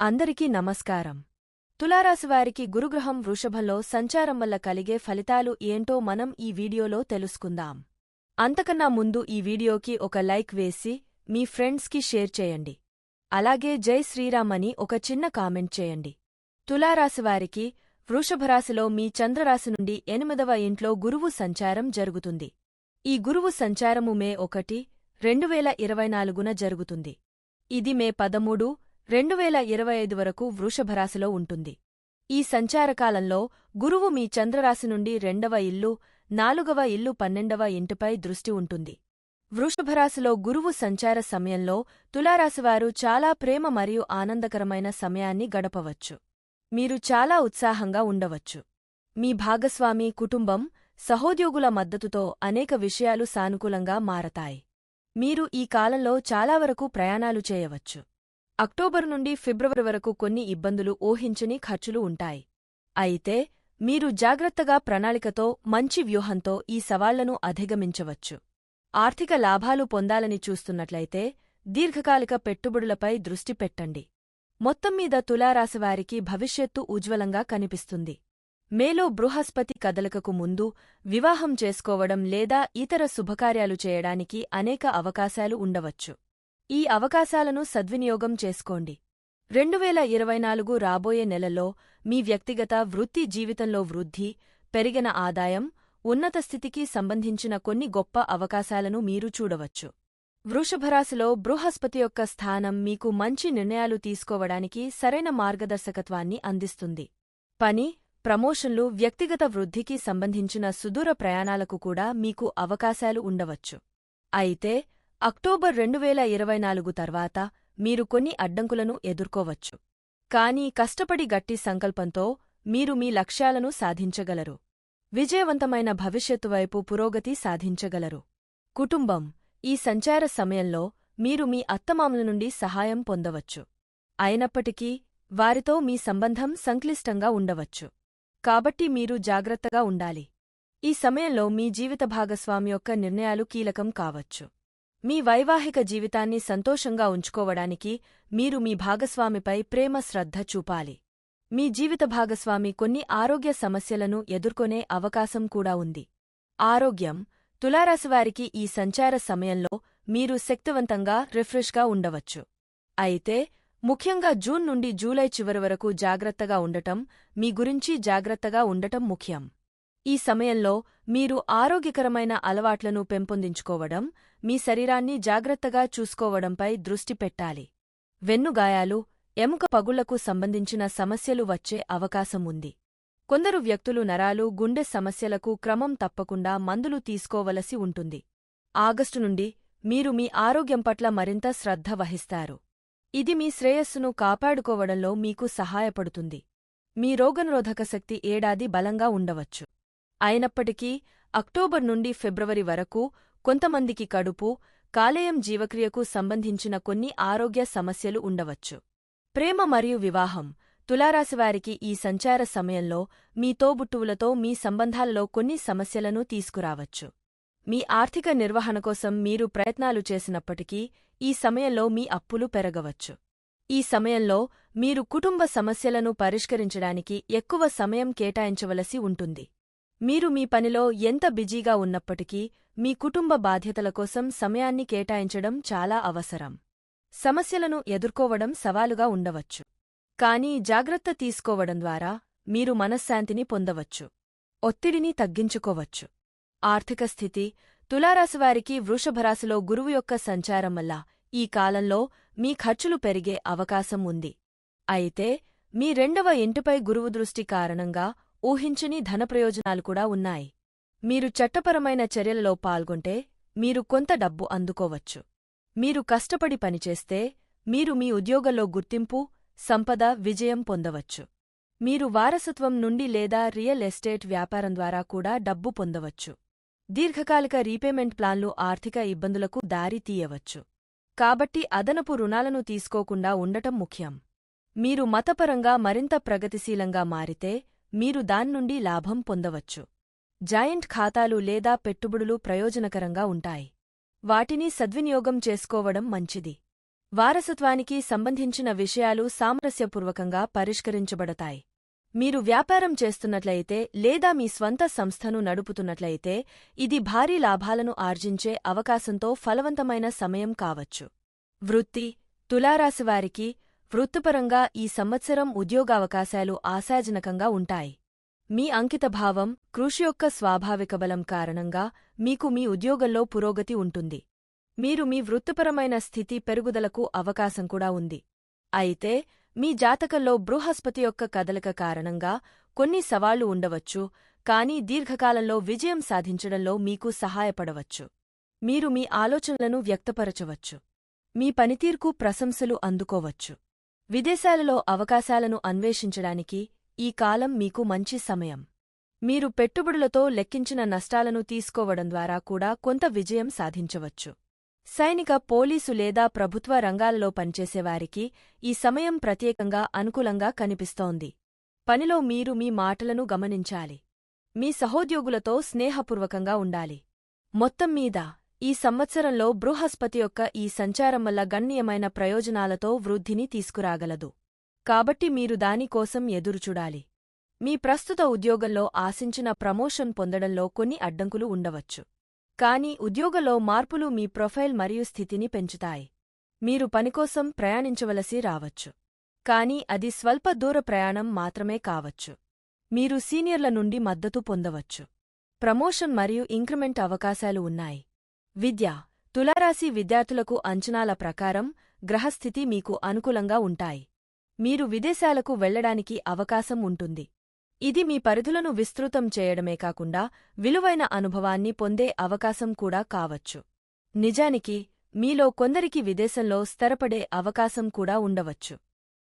అందరికీ నమస్కారం. తులారాశివారికి గురుగ్రహం వృషభంలో సంచారం వల్ల కలిగే ఫలితాలు ఏంటో మనం ఈ వీడియోలో తెలుసుకుందాం. అంతకన్నా ముందు ఈ వీడియోకి ఒక లైక్ వేసి మీ ఫ్రెండ్స్కి షేర్ చేయండి. అలాగే జై శ్రీరామ్ అని ఒక చిన్న కామెంట్ చేయండి. తులారాశివారికి వృషభరాశిలో మీ చంద్రరాశి నుండి ఎనిమిదవ ఇంట్లో గురువు సంచారం జరుగుతుంది. ఈ గురువు సంచారము మే ఒకటి రెండువేల ఇరవై నాలుగున జరుగుతుంది. ఇది మే పదమూడు రెండువేల ఇరవై ఐదు వరకు వృషభరాశిలో ఉంటుంది. ఈ సంచారకాలంలో గురువు మీ చంద్రరాశి నుండి రెండవ ఇల్లు నాలుగవ ఇల్లు పన్నెండవ ఇంటిపై దృష్టి ఉంటుంది. వృషభరాశిలో గురువు సంచార సమయంలో తులారాశివారు చాలా ప్రేమ మరియు ఆనందకరమైన సమయాన్ని గడపవచ్చు. మీరు చాలా ఉత్సాహంగా ఉండవచ్చు. మీ భాగస్వామి కుటుంబం సహోద్యోగుల మద్దతుతో అనేక విషయాలు సానుకూలంగా మారతాయి. మీరు ఈ కాలంలో చాలావరకు ప్రయాణాలు చేయవచ్చు. అక్టోబరు నుండి ఫిబ్రవరి వరకు కొన్ని ఇబ్బందులు ఊహించని ఖర్చులు ఉంటాయి. అయితే మీరు జాగ్రత్తగా ప్రణాళికతో మంచి వ్యూహంతో ఈ సవాళ్ళను అధిగమించవచ్చు. ఆర్థిక లాభాలు పొందాలని చూస్తున్నట్లయితే దీర్ఘకాలిక పెట్టుబడులపై దృష్టి పెట్టండి. మొత్తం మీద తులారాశివారికి భవిష్యత్తు ఉజ్వలంగా కనిపిస్తుంది. మేలో బృహస్పతి కదలికకు ముందు వివాహం చేసుకోవడం లేదా ఇతర శుభకార్యాలు చేయడానికి అనేక అవకాశాలు ఉండవచ్చు. ఈ అవకాశాలను సద్వినియోగం చేసుకోండి. రెండువేల ఇరవై నాలుగు రాబోయే నెలలో మీ వ్యక్తిగత వృత్తి జీవితంలో వృద్ధి పెరిగిన ఆదాయం ఉన్నత స్థితికి సంబంధించిన కొన్ని గొప్ప అవకాశాలను మీరు చూడవచ్చు. వృషభరాశిలో బృహస్పతి యొక్క స్థానం మీకు మంచి నిర్ణయాలు తీసుకోవడానికి సరైన మార్గదర్శకత్వాన్ని అందిస్తుంది. పని ప్రమోషన్లు వ్యక్తిగత వృద్ధికి సంబంధించిన సుదూర ప్రయాణాలకు కూడా మీకు అవకాశాలు ఉండవచ్చు. అయితే అక్టోబర్ రెండువేల ఇరవై నాలుగు తర్వాత మీరు కొన్ని అడ్డంకులను ఎదుర్కోవచ్చు. కానీ కష్టపడి గట్టి సంకల్పంతో మీరు మీ లక్ష్యాలను సాధించగలరు. విజయవంతమైన భవిష్యత్తు వైపు పురోగతి సాధించగలరు. కుటుంబం ఈ సంచార సమయంలో మీరు మీ అత్తమామల నుండి సహాయం పొందవచ్చు. అయినప్పటికీ వారితో మీ సంబంధం సంక్లిష్టంగా ఉండవచ్చు. కాబట్టి మీరు జాగ్రత్తగా ఉండాలి. ఈ సమయంలో మీ జీవిత భాగస్వామి యొక్క నిర్ణయాలు కీలకం కావచ్చు. మీ వైవాహిక జీవితాన్ని సంతోషంగా ఉంచుకోవడానికి మీరు మీ భాగస్వామిపై ప్రేమ శ్రద్ధ చూపాలి. మీ జీవిత భాగస్వామి కొన్ని ఆరోగ్య సమస్యలను ఎదుర్కొనే అవకాశం కూడా ఉంది. ఆరోగ్యం తులారాశివారికి ఈ సంచార సమయంలో మీరు శక్తివంతంగా రిఫ్రెష్గా ఉండవచ్చు. అయితే ముఖ్యంగా జూన్ నుండి జూలై చివరి వరకు జాగ్రత్తగా ఉండటం మీ గురించి జాగ్రత్తగా ఉండటం ముఖ్యం. ఈ సమయంలో మీరు ఆరోగ్యకరమైన అలవాట్లను పెంపొందించుకోవడం మీ శరీరాన్ని జాగ్రత్తగా చూసుకోవడంపై దృష్టి పెట్టాలి. వెన్నుగాయాలు ఎముక పగుళ్ళకు సంబంధించిన సమస్యలు వచ్చే అవకాశం ఉంది. కొందరు వ్యక్తులు నరాలు గుండె సమస్యలకు క్రమం తప్పకుండా మందులు తీసుకోవలసి ఉంటుంది. ఆగస్టు నుండి మీరు మీ ఆరోగ్యం పట్ల మరింత శ్రద్ధ వహిస్తారు. ఇది మీ శ్రేయస్సును కాపాడుకోవడంలో మీకు సహాయపడుతుంది. మీ రోగనిరోధక శక్తి ఏడాది బలంగా ఉండవచ్చు. అయినప్పటికీ అక్టోబర్ నుండి ఫిబ్రవరి వరకు కొంతమందికి కడుపు కాలేయం జీవక్రియకు సంబంధించిన కొన్ని ఆరోగ్య సమస్యలు ఉండవచ్చు. ప్రేమ మరియు వివాహం. తులారాశివారికి ఈ సంచార సమయంలో మీ తోబుట్టువులతో మీ సంబంధాలలో కొన్ని సమస్యలను తీసుకురావచ్చు. మీ ఆర్థిక నిర్వహణ కోసం మీరు ప్రయత్నాలు చేసినప్పటికీ ఈ సమయంలో మీ అప్పులు పెరగవచ్చు. ఈ సమయంలో మీరు కుటుంబ సమస్యలను పరిష్కరించడానికి ఎక్కువ సమయం కేటాయించవలసి ఉంటుంది. మీరు మీ పనిలో ఎంత బిజీగా ఉన్నప్పటికీ మీ కుటుంబ బాధ్యతల కోసం సమయాన్ని కేటాయించడం చాలా అవసరం. సమస్యలను ఎదుర్కోవడం సవాలుగా ఉండవచ్చు. కానీ జాగ్రత్త తీసుకోవడం ద్వారా మీరు మనశ్శాంతిని పొందవచ్చు. ఒత్తిడిని తగ్గించుకోవచ్చు. ఆర్థిక స్థితి తులారాశివారికి వృషభరాశిలో గురువు యొక్క సంచారం వల్ల ఈ కాలంలో మీ ఖర్చులు పెరిగే అవకాశం ఉంది. అయితే మీ రెండవ ఇంటిపై గురువు దృష్టి కారణంగా ఊహించని ధనప్రయోజనాలు కూడా ఉన్నాయి. మీరు చట్టపరమైన చర్యలలో పాల్గొంటే మీరు కొంత డబ్బు అందుకోవచ్చు. మీరు కష్టపడి పనిచేస్తే మీరు మీ ఉద్యోగంలో గుర్తింపు సంపద విజయం పొందవచ్చు. మీరు వారసత్వం నుండి లేదా రియల్ ఎస్టేట్ వ్యాపారం ద్వారా కూడా డబ్బు పొందవచ్చు. దీర్ఘకాలిక రీపేమెంట్ ప్లాన్లు ఆర్థిక ఇబ్బందులకు దారి తీయవచ్చు. కాబట్టి అదనపు రుణాలను తీసుకోకుండా ఉండటం ముఖ్యం. మీరు మతపరంగా మరింత ప్రగతిశీలంగా మారితే మీరు దాన్నుండి లాభం పొందవచ్చు. జాయింట్ ఖాతాలు లేదా పెట్టుబడులు ప్రయోజనకరంగా ఉంటాయి. వాటిని సద్వినియోగం చేసుకోవడం మంచిది. వారసత్వానికి సంబంధించిన విషయాలు సామరస్యపూర్వకంగా పరిష్కరించబడతాయి. మీరు వ్యాపారం చేస్తున్నట్లయితే లేదా మీ స్వంత సంస్థను నడుపుతున్నట్లయితే ఇది భారీ లాభాలను ఆర్జించే అవకాశంతో ఫలవంతమైన సమయం కావచ్చు. వృత్తి తులారాశివారికి వృత్తిపరంగా ఈ సంవత్సరం ఉద్యోగావకాశాలు ఆశాజనకంగా ఉంటాయి. మీ అంకితభావం కృషి యొక్క స్వాభావిక బలం కారణంగా మీకు మీ ఉద్యోగంలో పురోగతి ఉంటుంది. మీరు మీ వృత్తిపరమైన స్థితి పెరుగుదలకు అవకాశం కూడా ఉంది. అయితే మీ జాతకంలో బృహస్పతి యొక్క కదలిక కారణంగా కొన్ని సవాళ్ళు ఉండవచ్చు కానీ దీర్ఘకాలంలో విజయం సాధించడంలో మీకు సహాయపడవచ్చు. మీరు మీ ఆలోచనలను వ్యక్తపరచవచ్చు. మీ పనితీర్కు ప్రశంసలు అందుకోవచ్చు. విదేశాలలో అవకాశాలను అన్వేషించడానికి ఈ కాలం మీకు మంచి సమయం. మీరు పెట్టుబడులతో లెక్కించిన నష్టాలను తీసుకోవడం ద్వారా కూడా కొంత విజయం సాధించవచ్చు. సైనిక పోలీసు లేదా ప్రభుత్వ రంగాలలో పనిచేసేవారికి ఈ సమయం ప్రత్యేకంగా అనుకూలంగా కనిపిస్తోంది. పనిలో మీరు మీ మాటలను గమనించాలి. మీ సహోద్యోగులతో స్నేహపూర్వకంగా ఉండాలి. మొత్తం మీద ఈ సంవత్సరంలో బృహస్పతి యొక్క ఈ సంచారం వల్ల గణనీయమైన ప్రయోజనాలతో వృద్ధిని తీసుకురాగలదు. కాబట్టి మీరు దానికోసం ఎదురుచూడాలి మీ ప్రస్తుత ఉద్యోగంలో ఆశించిన ప్రమోషన్ పొందడంలో కొన్ని అడ్డంకులు ఉండవచ్చు. కానీ ఉద్యోగంలో మార్పులు మీ ప్రొఫైల్ మరియు స్థితిని పెంచుతాయి. మీరు పనికోసం ప్రయాణించవలసి రావచ్చు. కానీ అది స్వల్ప దూర ప్రయాణం మాత్రమే కావచ్చు. మీరు సీనియర్ల నుండి మద్దతు పొందవచ్చు. ప్రమోషన్ మరియు ఇంక్రిమెంట్ అవకాశాలు ఉన్నాయి. విద్య. తులారాశి విద్యార్థులకు అంచనాల ప్రకారం గ్రహస్థితి మీకు అనుకూలంగా ఉంటాయి. మీరు విదేశాలకు వెళ్ళడానికి అవకాశం ఉంటుంది. ఇది మీ పరిధులను విస్తృతం చేయడమే కాకుండా విలువైన అనుభవాన్ని పొందే అవకాశం కూడా కావచ్చు. నిజానికి మీలో కొందరికి విదేశంలో స్థిరపడే అవకాశం కూడా ఉండవచ్చు.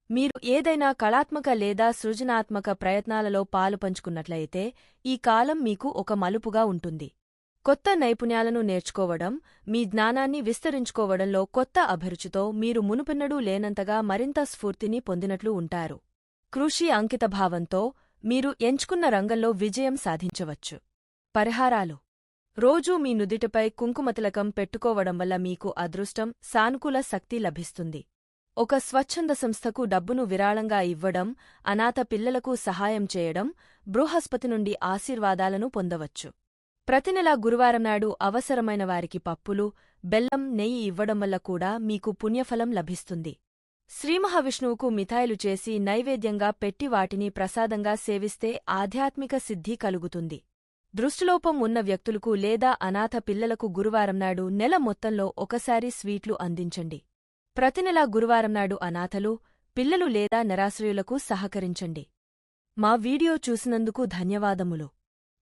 మీరు ఏదైనా కళాత్మక లేదా సృజనాత్మక ప్రయత్నాలలో పాలుపంచుకున్నట్లయితే ఈ కాలం మీకు ఒక మలుపుగా ఉంటుంది. కొత్త నైపుణ్యాలను నేర్చుకోవడం మీ జ్ఞానాన్ని విస్తరించుకోవడంలో కొత్త అభిరుచితో మీరు మునుపెన్నడూ లేనంతగా మరింత స్ఫూర్తిని పొందినట్లు ఉంటారు. కృషి అంకితభావంతో మీరు ఎంచుకున్న రంగంలో విజయం సాధించవచ్చు. పరిహారాలు. రోజూ మీ నుదిటిపై కుంకుమతిలకం పెట్టుకోవడం వల్ల మీకు అదృష్టం సానుకూల శక్తి లభిస్తుంది. ఒక స్వచ్ఛంద సంస్థకు డబ్బును విరాళంగా ఇవ్వడం అనాథ పిల్లలకు సహాయం చేయడం బృహస్పతి నుండి ఆశీర్వాదాలను పొందవచ్చు. ప్రతినెలా గురువారం నాడు అవసరమైన వారికి పప్పులు బెల్లం నెయ్యి ఇవ్వడం వల్ల కూడా మీకు పుణ్యఫలం లభిస్తుంది. శ్రీమహావిష్ణువుకు మిఠాయిలు చేసి నైవేద్యంగా పెట్టి వాటిని ప్రసాదంగా సేవిస్తే ఆధ్యాత్మిక సిద్ధి కలుగుతుంది. దృష్టిలోపం ఉన్న వ్యక్తులకు లేదా అనాథ పిల్లలకు గురువారం నాడు నెల మొత్తంలో ఒకసారి స్వీట్లు అందించండి. ప్రతినెలా గురువారం నాడు అనాథలు పిల్లలు లేదా నిరాశ్రయులకు సహకరించండి. మా వీడియో చూసినందుకు ధన్యవాదములు.